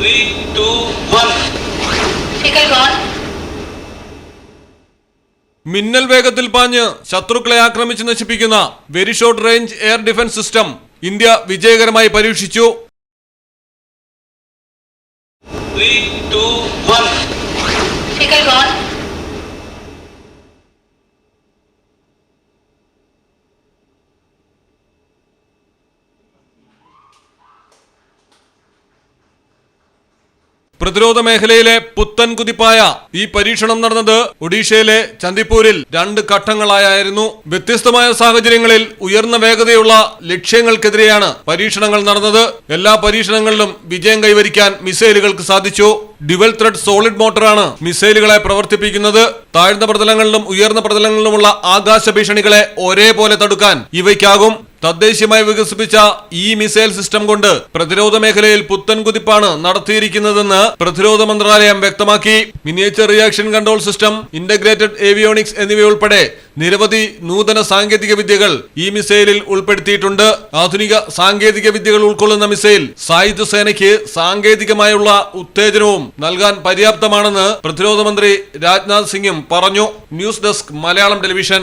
Three, two, one. Vehicle gone. മിന്നൽ വേഗത്തിൽ പാഞ്ഞ് ശത്രുക്കളെ ആക്രമിച്ച് നശിപ്പിക്കുന്ന very short range air defence system India വിജയകരമായി പരീക്ഷിച്ചു Three, two, one. പ്രതിരോധ മേഖലയിലെ പുത്തൻ കുതിപ്പായ ഈ പരീക്ഷണം നടന്നത് ഒഡീഷയിലെ ചന്ദിപ്പൂരിൽ രണ്ട് ഘട്ടങ്ങളായായിരുന്നു. വ്യത്യസ്തമായ സാഹചര്യങ്ങളിൽ ഉയർന്ന വേഗതയുള്ള ലക്ഷ്യങ്ങൾക്കെതിരെയാണ് പരീക്ഷണങ്ങൾ നടന്നത്. എല്ലാ പരീക്ഷണങ്ങളിലും വിജയം കൈവരിക്കാൻ മിസൈലുകൾക്ക് സാധിച്ചു. ഡ്യുവൽ ത്രെഡ് സോളിഡ് മോട്ടറാണ് മിസൈലുകളെ പ്രവർത്തിപ്പിക്കുന്നത്. താഴ്ന്ന പ്രതലങ്ങളിലും ഉയർന്ന പ്രതലങ്ങളിലുമുള്ള ആകാശ ഭീഷണികളെ ഒരേപോലെ തടുക്കാൻ ഇവയ്ക്കാകും. തദ്ദേശീയമായി വികസിപ്പിച്ച ഈ മിസൈൽ സിസ്റ്റം കൊണ്ട് പ്രതിരോധ മേഖലയിൽ പുത്തൻ കുതിപ്പാണ് നടത്തിയിരിക്കുന്നതെന്ന് പ്രതിരോധ മന്ത്രാലയം വ്യക്തമാക്കി. Miniature reaction control system integrated avionics എന്നിവയുൾപ്പെടെ നിരവധി നൂതന സാങ്കേതിക വിദ്യകൾ ഈ മിസൈലിൽ ഉൾപ്പെടുത്തിയിട്ടുണ്ട്. ആധുനിക സാങ്കേതിക വിദ്യകൾ ഉൾക്കൊള്ളുന്ന മിസൈൽ സായുധ സേനയ്ക്ക് സാങ്കേതികമായുള്ള ഉത്തേജനവും നൽകാൻ പര്യാപ്തമാണെന്ന് പ്രതിരോധ മന്ത്രി രാജ്നാഥ് സിംഗും പറഞ്ഞു. News desk Malayalam television.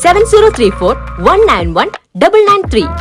seven zero three four one nine one double nine three